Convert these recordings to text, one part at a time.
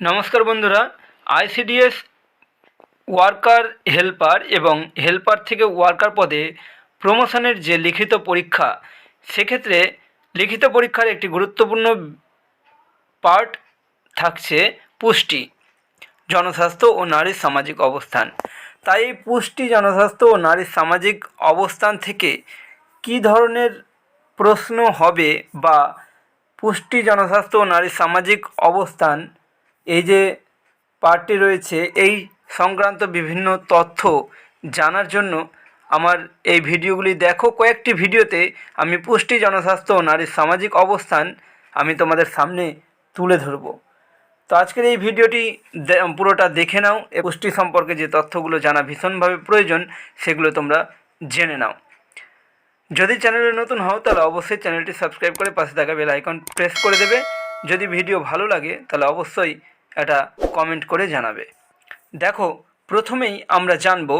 নমস্কার বন্ধুরা ICDS worker helper এবং হেল্পার থেকে ওয়ার্কার পদে প্রমোশনের যে লিখিত পরীক্ষা, সেক্ষেত্রে লিখিত পরীক্ষার একটি গুরুত্বপূর্ণ পার্ট থাকছে পুষ্টি, জনস্বাস্থ্য ও নারীর সামাজিক অবস্থান। তাই এই পুষ্টি, জনস্বাস্থ্য ও নারীর সামাজিক অবস্থান থেকে কী ধরনের প্রশ্ন হবে বা পুষ্টি, জনস্বাস্থ্য ও নারীর সামাজিক অবস্থান এই যে পার্টটি রয়েছে, এই সংক্রান্ত বিভিন্ন তথ্য জানার জন্য আমার এই ভিডিওগুলি দেখো। কয়েকটি ভিডিওতে আমি পুষ্টি, জনস্বাস্থ্য ও নারীর সামাজিক অবস্থান আমি তোমাদের সামনে তুলে ধরবো। তো আজকের এই ভিডিওটি পুরোটা দেখে নাও। পুষ্টি সম্পর্কে যে তথ্যগুলো জানা ভীষণভাবে প্রয়োজন, সেগুলো তোমরা জেনে নাও। যদি চ্যানেলে নতুন হও, তাহলে অবশ্যই চ্যানেলটি সাবস্ক্রাইব করে পাশে থাকা বেল আইকন প্রেস করে দেবে। যদি ভিডিও ভালো লাগে, তাহলে অবশ্যই একটা কমেন্ট করে জানাবে। দেখো, প্রথমেই আমরা জানব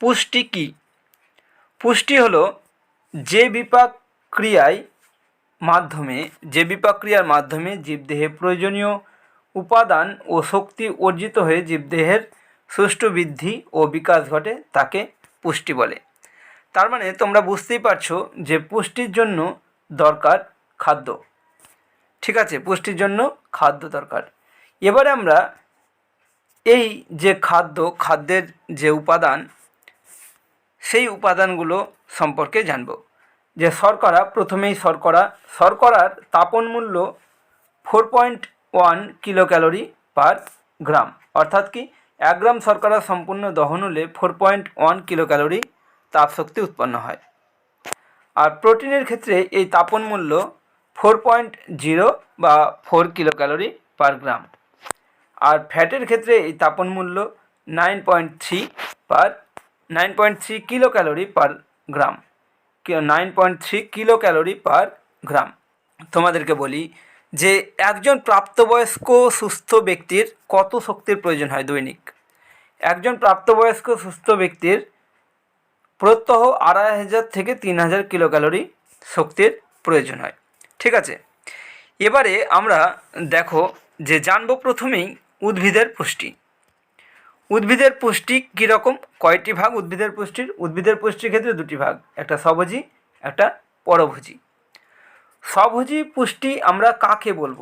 পুষ্টি কী। পুষ্টি হলো যে বিপাক ক্রিয়ায় মাধ্যমে, যে বিপাক ক্রিয়ার মাধ্যমে জীবদেহে প্রয়োজনীয় উপাদান ও শক্তি অর্জিত হয়ে জীবদেহের সুষ্ঠু বৃদ্ধি ও বিকাশ ঘটে তাকে পুষ্টি বলে। তার মানে তোমরা বুঝতেই পারছ যে পুষ্টির জন্য দরকার খাদ্য। ঠিক আছে, পুষ্টির জন্য খাদ্য দরকার। এবারে আমরা এই যে খাদ্য, খাদ্যের যে উপাদান, সেই উপাদানগুলো সম্পর্কে জানব। যে শর্করা, প্রথমেই শর্করা। শর্করার তাপন মূল্য four point one kilo calorie per gram অর্থাৎ কি, এক গ্রাম শর্করা সম্পূর্ণ দহন হলে four point one kilo calorie তাপশক্তি উৎপন্ন হয়। আর প্রোটিনের ক্ষেত্রে এই তাপন মূল্য ফোর পয়েন্ট জিরো বা four kilo calorie per gram আর ফ্যাটের ক্ষেত্রে এই তাপন মূল্য nine point three per, nine point three kilo calorie per gram. Nine point three kilo calorie per gram. তোমাদেরকে বলি যে একজন প্রাপ্তবয়স্ক সুস্থ ব্যক্তির কত শক্তির প্রয়োজন হয় দৈনিক? একজন প্রাপ্তবয়স্ক সুস্থ ব্যক্তির প্রত্যহ আড়াই হাজার থেকে তিন হাজার কিলো ক্যালোরি শক্তির প্রয়োজন হয়। ঠিক আছে? এবারে আমরা দেখো যে জানব প্রথমেই উদ্ভিদের পুষ্টি। উদ্ভিদের পুষ্টি কীরকম? কয়টি ভাগ উদ্ভিদের পুষ্টির? উদ্ভিদের পুষ্টির ক্ষেত্রে দুটি ভাগ, একটা স্বভোজী, একটা পরভোজী। স্বভোজী পুষ্টি আমরা কাকে বলব?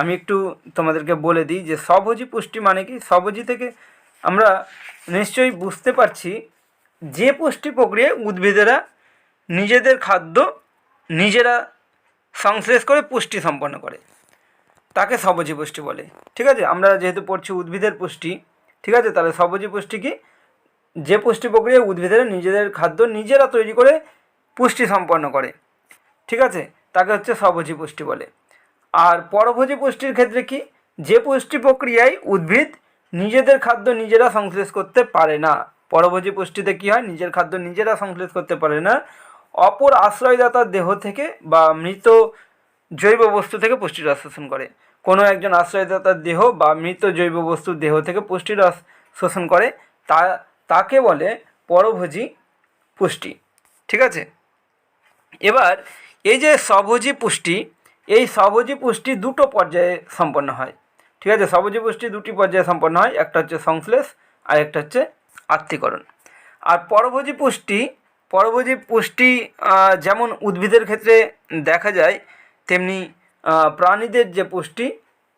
আমি একটু তোমাদেরকে বলে দিই যে স্বভোজী পুষ্টি মানে কি? স্বভোজী থেকে আমরা নিশ্চয়ই বুঝতে পারছি যে পুষ্টি প্রক্রিয়ায় উদ্ভিদেরা নিজেদের খাদ্য নিজেরা সংশ্লেষ করে পুষ্টি সম্পন্ন করে। তাকে সবজি পুষ্টি বলে। ঠিক আছে? আমরা যেহেতু পড়ছি উদ্ভিদের পুষ্টি, ঠিক আছে? তাহলে সবজি পুষ্টি কি? যে পুষ্টি প্রক্রিয়ায় উদ্ভিদেরা নিজেদের খাদ্য নিজেরা তৈরি করে পুষ্টি সম্পন্ন করে। ঠিক আছে? তাকে হচ্ছে স্বভোজী পুষ্টি বলে। আর পরভোজী পুষ্টির ক্ষেত্রে কি? যে পুষ্টি প্রক্রিয়ায় উদ্ভিদ নিজেদের খাদ্য নিজেরা সংশ্লেষ করতে পারে না। পরভোজী পুষ্টিতে কি হয়? নিজের খাদ্য নিজেরা সংশ্লেষ করতে পারে না। অপর আশ্রয়দাতার দেহ থেকে বা মৃত জৈব বস্তু থেকে পুষ্টির রস শোষণ করে। কোনো একজন আশ্রয়দাতার দেহ বা মৃত জৈব বস্তুর দেহ থেকে পুষ্টির রস শোষণ করে, তা, তাকে বলে পরভোজী পুষ্টি। ঠিক আছে? এবার, এই যে স্বভোজী পুষ্টি, এই স্বভোজী পুষ্টি দুটো পর্যায়ে সম্পন্ন হয়। ঠিক আছে? স্বভোজী পুষ্টি দুটি পর্যায়ে সম্পন্ন হয়, একটা হচ্ছে সংশ্লেষ, আর একটা হচ্ছে আত্মীকরণ। আর পরভোজী পুষ্টি পরভোজী পুষ্টি যেমন উদ্ভিদের ক্ষেত্রে দেখা যায় তেমনি প্রাণীদের যে পুষ্টি,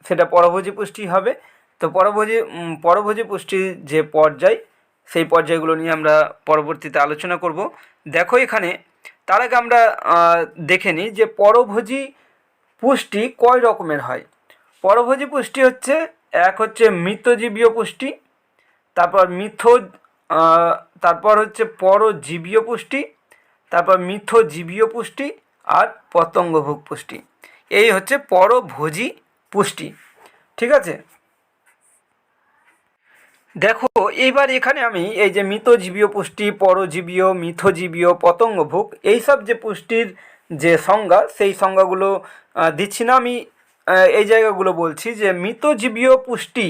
সেটা পরভোজী পুষ্টি হবে। তো পরভোজী পরভোজী পুষ্টির যে পর্যায়, সেই পর্যায়গুলো নিয়ে আমরা পরবর্তীতে আলোচনা করব। দেখো এখানে, তার আগে আমরা দেখে নিই যে পরভোজী পুষ্টি কয় রকমের হয়। পরভোজী পুষ্টি হচ্ছে, এক হচ্ছে মৃতজীবীয় পুষ্টি, তারপর মিথ তারপর হচ্ছে পরজীবীয় পুষ্টি, তারপর মিথজীবীয় পুষ্টি আর পতঙ্গভোগ পুষ্টি। এই হচ্ছে পরভোজী পুষ্টি। ঠিক আছে? দেখো, এইবার এখানে আমি এই যে মৃতজীবীয় পুষ্টি, পরজীবীয়, মিথজীবীয়, পতঙ্গভোগ, এইসব যে পুষ্টির যে সংজ্ঞা, সেই সংজ্ঞাগুলো দিচ্ছি না আমি। এই জায়গাগুলো বলছি যে মৃতজীবীয় পুষ্টি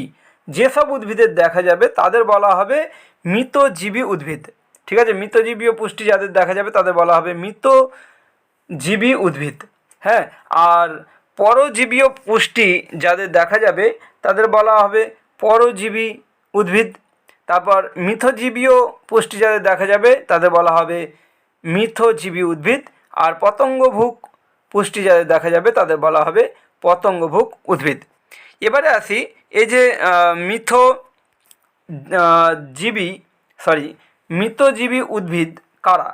যেসব উদ্ভিদের দেখা যাবে, তাদের বলা হবে মৃতজীবী উদ্ভিদ। ঠিক আছে? মৃতজীবীয় পুষ্টি যাদের দেখা যাবে, তাদের বলা হবে মৃতজীবী উদ্ভিদ হ্যাঁ? আর পরজীবীয় পুষ্টি যাদের দেখা যাবে, তাদের বলা হবে পরজীবী উদ্ভিদ। তারপর মিথজীবীয় পুষ্টি যাদের দেখা যাবে, তাদের বলা হবে মিথজীবী উদ্ভিদ। আর পতঙ্গভুক পুষ্টি যাদের দেখা যাবে, তাদের বলা হবে পতঙ্গভুক উদ্ভিদ। এবারে আসি, এই যে মিথ জীবী, সরি মৃতজীবী উদ্ভিদ কারা?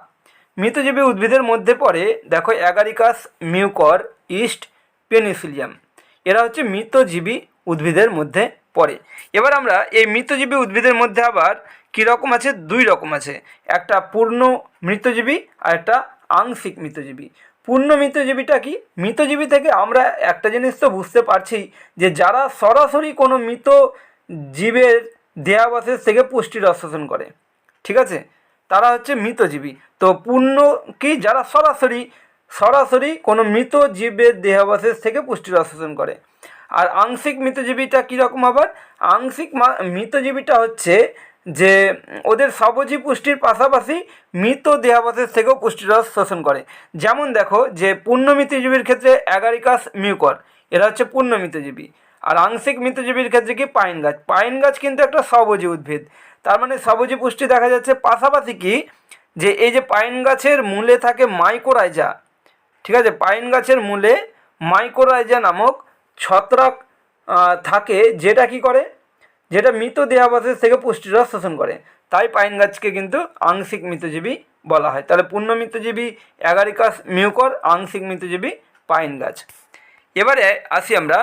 মৃতজীবী উদ্ভিদের মধ্যে পড়ে, দেখো অ্যাগারিকাস মিউকর ইস্ট পেনিসিলিয়াম। এরা হচ্ছে মৃতজীবী উদ্ভিদের মধ্যে পড়ে। এবার আমরা এই মৃতজীবী উদ্ভিদের মধ্যে আবার কী রকম আছে? দুই রকম আছে। একটা পূর্ণ মৃতজীবী আর একটা আংশিক মৃতজীবী। পূর্ণ মৃতজীবীটা কি? মৃতজীবী থেকে আমরা একটা জিনিস তো বুঝতে পারছি যে যারা সরাসরি কোনো মৃত জীবের দেহাবশেষ থেকে পুষ্টির শোষণ করে, ঠিক আছে? তারা হচ্ছে মৃতজীবী। তো পূর্ণ কি? যারা সরাসরি সরাসরি কোনো মৃত জীবের দেহাবশেষ থেকে পুষ্টির শোষণ করে। আর আংশিক মৃতজীবীটা কীরকম আবার? আংশিক মৃতজীবীটা হচ্ছে যে ওদের সবজি পুষ্টির পাশাপাশি মৃত দেহাবশেষ থেকেও পুষ্টির রস শোষণ করে। যেমন দেখো যে পূর্ণ মৃতজীবীর ক্ষেত্রে অ্যাগারিকাস মিউকর, এরা হচ্ছে পূর্ণ মৃতজীবী। আর আংশিক মৃতজীবীর ক্ষেত্রে কি? পাইন গাছ। পাইন গাছ কিন্তু একটা সবজি উদ্ভিদ। তার মানে সবজি পুষ্টি দেখা যাচ্ছে। পাশাপাশি কি? যে এই যে পাইন গাছের মূলে থাকে মাইকোরাইজা। ঠিক আছে? পাইন গাছের মূলে মাইকোরাইজা নামক ছত্রাক থাকে, যেটা কি করে? যেটা মৃত দেহাবশেষ থেকে পুষ্টির রস শোষণ করে। তাই পাইন গাছকে কিন্তু আংশিক মৃতজীবী বলা হয়। তাহলে পূর্ণ মৃতজীবী অ্যাগারিকাস মিউকর, আংশিক মৃতজীবী পাইন গাছ। এবারে আসি আমরা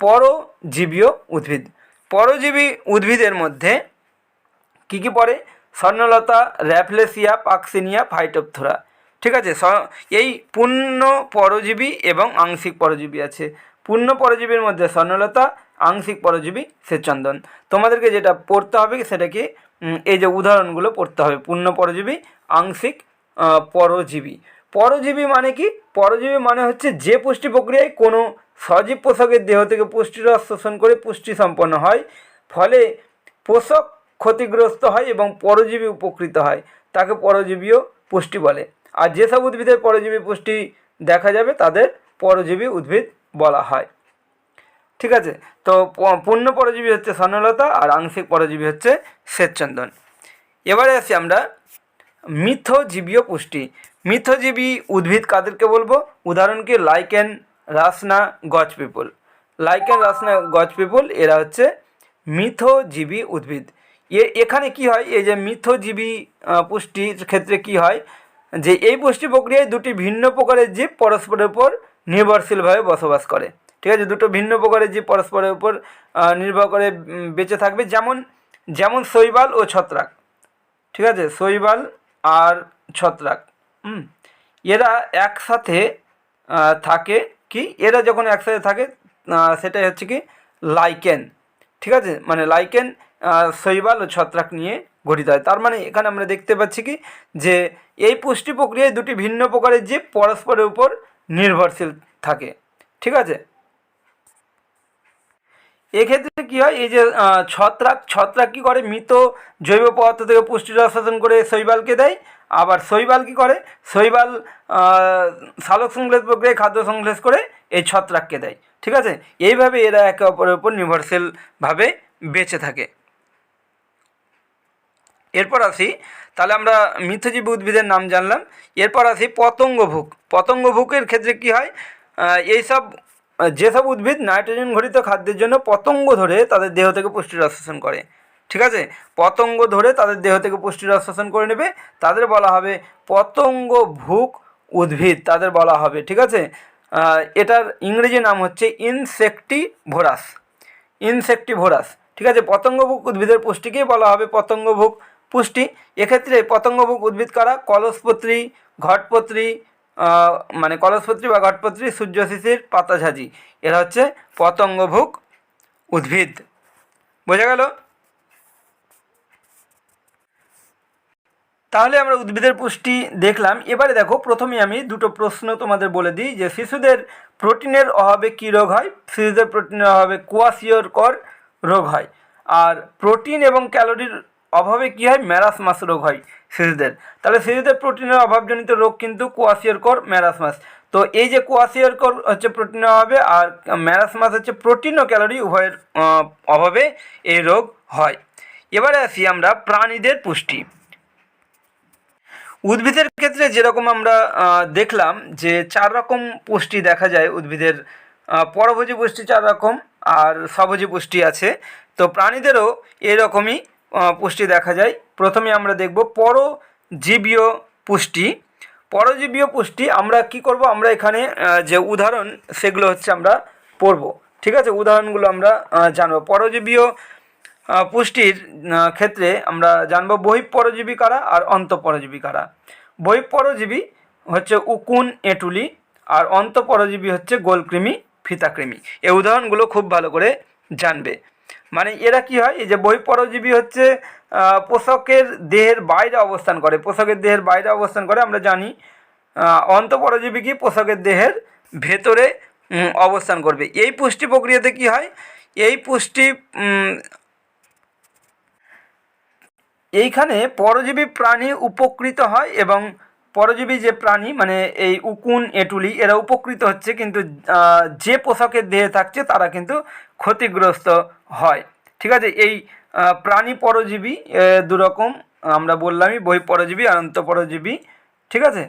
পরজীবীয় উদ্ভিদ। পরজীবী উদ্ভিদের মধ্যে কী কী পড়ে? স্বর্ণলতা র্যাফলেসিয়া পাকসিনিয়া ফাইটোপথোরা। ঠিক আছে এই পূর্ণ পরজীবী এবং আংশিক পরজীবী আছে। পূর্ণ পরজীবীর মধ্যে স্বর্ণলতা আংশিক পরজীবী শ্বেতচন্দন। তোমাদেরকে যেটা পড়তে হবে সেটা কি উম, এই যে উদাহরণগুলো পড়তে হবে। পূর্ণ পরজীবী আংশিক পরজীবী। পরজীবী মানে কি? পরজীবী মানে হচ্ছে যে পুষ্টি প্রক্রিয়ায় কোনো সজীব পোষকের দেহ থেকে পুষ্টিরস শোষণ করে পুষ্টি সম্পন্ন হয়। ফলে পোষক ক্ষতিগ্রস্ত হয় এবং পরজীবী উপকৃত হয়। তাকে পরজীবীয় পুষ্টি বলে। আর যেসব উদ্ভিদের পরজীবী পুষ্টি দেখা যাবে, তাদের পরজীবী উদ্ভিদ বলা হয়। ঠিক আছে? তো পূর্ণ পরজীবী হচ্ছে স্বর্ণলতা আর আংশিক পরজীবী হচ্ছে শ্বেতচন্দন। এবারে আসি আমরা মিথজীবীয় পুষ্টি। মিথজীবী উদ্ভিদ কাদেরকে বলব? উদাহরণকে লাইকেন রাসনা গছ পিপল। লাইকেন রাসনা গছ পিপল, এরা হচ্ছে মিথজীবী উদ্ভিদ। এ, এখানে কি হয়? এই যে মিথজীবী পুষ্টির ক্ষেত্রে কি হয়? যে এই পুষ্টি প্রক্রিয়ায় দুটি ভিন্ন প্রকারের জীব পরস্পরের উপর নির্ভরশীলভাবে বসবাস করে। ঠিক আছে? দুটো ভিন্ন প্রকারের জীব পরস্পরের উপর নির্ভর করে বেঁচে থাকবে। যেমন যেমন শৈবাল ও ছত্রাক। ঠিক আছে? শৈবাল আর ছত্রাক। হুম? এরা একসাথে থাকে কি? এরা যখন একসাথে থাকে সেটাই হচ্ছে কি? লাইকেন ঠিক আছে? মানে লাইকেন শৈবাল ও ছত্রাক নিয়ে গঠিত হয়। তার মানে এখানে আমরা দেখতে পাচ্ছি কি? যে এই পুষ্টি প্রক্রিয়ায় দুটি ভিন্ন প্রকারের জীব পরস্পরের উপর নির্ভরশীল থাকে, ঠিক আছে? এক্ষেত্রে কী হয়? এই যে ছত্রাক ছত্রাক কী করে? মৃত জৈব পদার্থ থেকে পুষ্টির শোষণ করে শৈবালকে দেয়। আবার শৈবাল কী করে? শৈবাল সালোক সংশ্লেষ প্রক্রিয়ায় খাদ্য সংশ্লেষ করে এই ছত্রাককে দেয়। ঠিক আছে? এইভাবে এরা একে অপরের উপর নির্ভরশীলভাবে বেঁচে থাকে। এরপর আসি, তাহলে আমরা মিথজীবী উদ্ভিদের নাম জানলাম। এরপর আসি পতঙ্গভুক পতঙ্গভুকের ক্ষেত্রে কি হয়? এইসব, যেসব উদ্ভিদ নাইট্রোজেন ঘটিত খাদ্যের জন্য পতঙ্গ ধরে তাদের দেহ থেকে পুষ্টির শোষণ করে। ঠিক আছে? পতঙ্গ ধরে তাদের দেহ থেকে পুষ্টির শোষণ করে নেবে। তাদের বলা হবে পতঙ্গভুক উদ্ভিদ, তাদের বলা হবে, ঠিক আছে? এটার ইংরেজি নাম হচ্ছে ইনসেক্টিভোরাস। ইনসেক্টিভোরাস, ঠিক আছে? পতঙ্গভুক উদ্ভিদের পুষ্টিকেই বলা হবে পতঙ্গভুক পুষ্টি। এক্ষেত্রে পতঙ্গভুক উদ্ভিদ কারা? কলসপত্রী, ঘটপত্রী মানে কলসপত্রী বা ঘটপত্রী সূর্যশিশির পাতাঝাজি এরা হচ্ছে পতঙ্গভুক উদ্ভিদ। বোঝা গেল? তাহলে আমরা উদ্ভিদের পুষ্টি দেখলাম। এবারে দেখো প্রথমে আমি দুটো প্রশ্ন তোমাদের বলে দিই যে শিশুদের প্রোটিনের অভাবে কী রোগ হয়? শিশুদের প্রোটিনের অভাবে কোয়াশিওর কর রোগ হয়। আর প্রোটিন এবং ক্যালোরির অভাবে কী হয়? ম্যারাসমাস রোগ হয় শিশুদের। তাহলে শিশুদের প্রোটিনের অভাবজনিত রোগ কিন্তু কোয়াশিয়রকর ম্যারাসমাস তো এই যে কোয়াশিয়রকর হচ্ছে প্রোটিনের অভাবে আর ম্যারাসমাস হচ্ছে প্রোটিন ও ক্যালোরি উভয়ের অভাবে এই রোগ হয়। এবারে আসি আমরা প্রাণীদের পুষ্টি। উদ্ভিদের ক্ষেত্রে যেরকম আমরা দেখলাম যে চার রকম পুষ্টি দেখা যায় উদ্ভিদের পরভোজী পুষ্টি চার রকম আর স্বভোজী পুষ্টি আছে। তো প্রাণীদেরও এরকমই পুষ্টি দেখা যায়। প্রথমে আমরা দেখব পরজীবীয় পুষ্টি। পরজীবীয় পুষ্টি আমরা কি করব? আমরা এখানে যে উদাহরণ সেগুলো হচ্ছে আমরা পড়ব। ঠিক আছে? উদাহরণগুলো আমরা জানব। পরজীবীয় পুষ্টির ক্ষেত্রে আমরা জানব বহিঃপরজীবী কারা আর অন্তঃপরজীবী কারা। বহিঃপরজীবী হচ্ছে উকুন, এঁটুলি আর অন্তঃপরজীবী হচ্ছে গোলকৃমি, ফিতাকৃমি। এই উদাহরণগুলো খুব ভালো করে জানবে। মানে এরা কি হয়? এই যে বহিঃপরজীবী হচ্ছে পোষকের দেহের বাইরে অবস্থান করে। পোষকের দেহের বাইরে অবস্থান করে, আমরা জানি অন্তঃপরজীবী কি? পোষকের দেহের ভেতরে অবস্থান করবে। এই পুষ্টি প্রক্রিয়াতে কি হয়? এই পুষ্টি এইখানে পরজীবী প্রাণী উপকৃত হয় এবং পরজীবী যে প্রাণী মানে এই উকুন, এটুলি, এরা উপকৃত হচ্ছে কিন্তু যে পোশাকের দেহে থাকছে তারা কিন্তু ক্ষতিগ্রস্ত হয়। ঠিক আছে? এই প্রাণী পরজীবী দুরকম, আমরা বললামই, বই পরজীবী আর অন্তঃপরজীবী ঠিক আছে?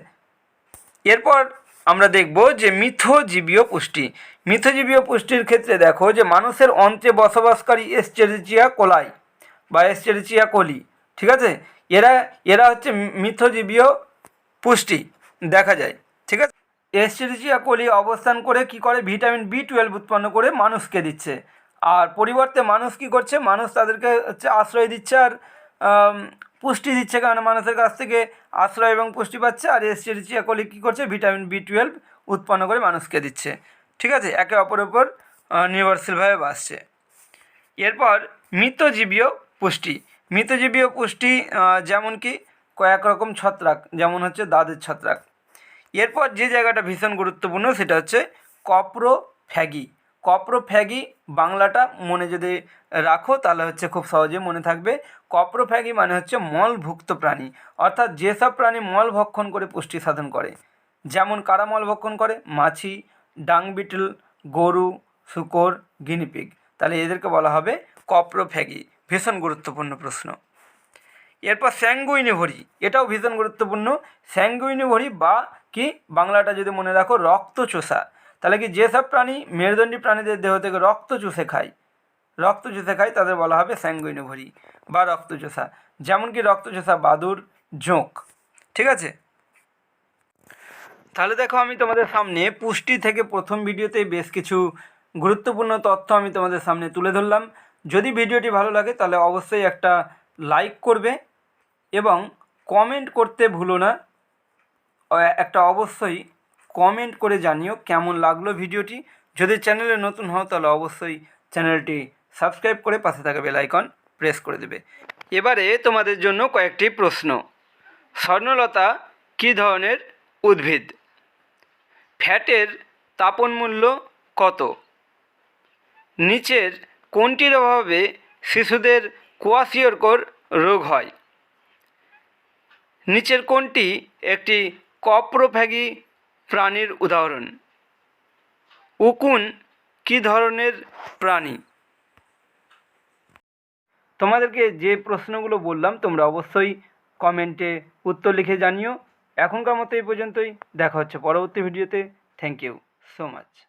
এরপর আমরা দেখব যে মিথজীবীয় পুষ্টি। মিথজীবীয় পুষ্টির ক্ষেত্রে দেখো যে মানুষের অন্ত্রে বসবাসকারী এসচেরিচিয়া কোলাই বা এসচেরিচিয়া কোলি ঠিক আছে? এরা এরা হচ্ছে মিথজীবীয় পুষ্টি, দেখা যায়। ঠিক আছে? এসচেরিচিয়া কোলি অবস্থান করে কি করে? ভিটামিন বি টুয়েলভ উৎপন্ন করে মানুষকে দিচ্ছে। আর পরিবর্তে মানুষ কি করছে? মানুষ তাদেরকে হচ্ছে আশ্রয় দিচ্ছে আর পুষ্টি দিচ্ছে কারণ মানুষের কাছ থেকে আশ্রয় এবং পুষ্টি পাচ্ছে। আর এসচেরিচিয়া কোলি কী করছে? ভিটামিন বি টুয়েলভ উৎপন্ন করে মানুষকে দিচ্ছে। ঠিক আছে? একে অপরের উপর নির্ভরশীলভাবে বাসছে এরপর মৃতজীবীয় পুষ্টি। মৃতজীবীয় পুষ্টি যেমন কি কয়েক রকম ছত্রাক, যেমন হচ্ছে দাদের ছত্রাক। এরপর যে জায়গাটা ভীষণ গুরুত্বপূর্ণ সেটা হচ্ছে কপ্রোফ্যাগি। কপ্রোফ্যাগি বাংলাটা মনে যদি রাখো তাহলে হচ্ছে খুব সহজে মনে থাকবে। কপ্রোফ্যাগি মানে হচ্ছে মলভুক্ত প্রাণী, অর্থাৎ যেসব প্রাণী মল ভক্ষণ করে পুষ্টি সাধন করে, যেমন কারা মল ভক্ষণ করে? মাছি, ডাং বিটল, গরু, শুকর, গিনিপিগ। তাহলে এদেরকে বলা হবে কপ্রোফ্যাগি। ভীষণ গুরুত্বপূর্ণ প্রশ্ন। এরপর স্যাঙ্গুইনিভরি এটাও ভীষণ গুরুত্বপূর্ণ। স্যাঙ্গুইনিভরি বা কি, বাংলাটা যদি মনে রাখো রক্ত চোষা তাহলে কি যেসব প্রাণী, মেরুদণ্ডী প্রাণীদের দেহ থেকে রক্ত চুষে খায় রক্ত চুষে খায়, তাদের বলা হবে স্যাঙ্গুইনিভরি বা রক্ত চোষা যেমন কি রক্ত চোষা বাদুর, জোঁক, ঠিক আছে? তাহলে দেখো আমি তোমাদের সামনে পুষ্টি থেকে প্রথম ভিডিওতে বেশ কিছু গুরুত্বপূর্ণ তথ্য আমি তোমাদের সামনে তুলে ধরলাম। যদি ভিডিওটি ভালো লাগে, তাহলে অবশ্যই একটা লাইক করবে এবং কমেন্ট করতে ভুলো না। একটা অবশ্যই কমেন্ট করে জানিও কেমন লাগল ভিডিওটি। যদি চ্যানেলে নতুন হও, তাহলে অবশ্যই চ্যানেলটি সাবস্ক্রাইব করে পাশে থাকা বেল আইকন প্রেস করে দেবে। এবারে তোমাদের জন্য কয়েকটি প্রশ্ন। স্বর্ণলতা কী ধরনের উদ্ভিদ? ফ্যাটের তাপন মূল্য কত? নিচের কোনটির অভাবে শিশুদের কোয়াশিয়রকর রোগ হয়? নিচের কোনটি একটি কপ্রোফ্যাগি প্রাণীর উদাহরণ? উকুন কী ধরনের প্রাণী? তোমাদেরকে যে প্রশ্নগুলো বললাম, তোমরা অবশ্যই কমেন্টে উত্তর লিখে জানিও। এখনকার মতো এই পর্যন্তই। দেখা হচ্ছে পরবর্তী ভিডিওতে। Thank you so much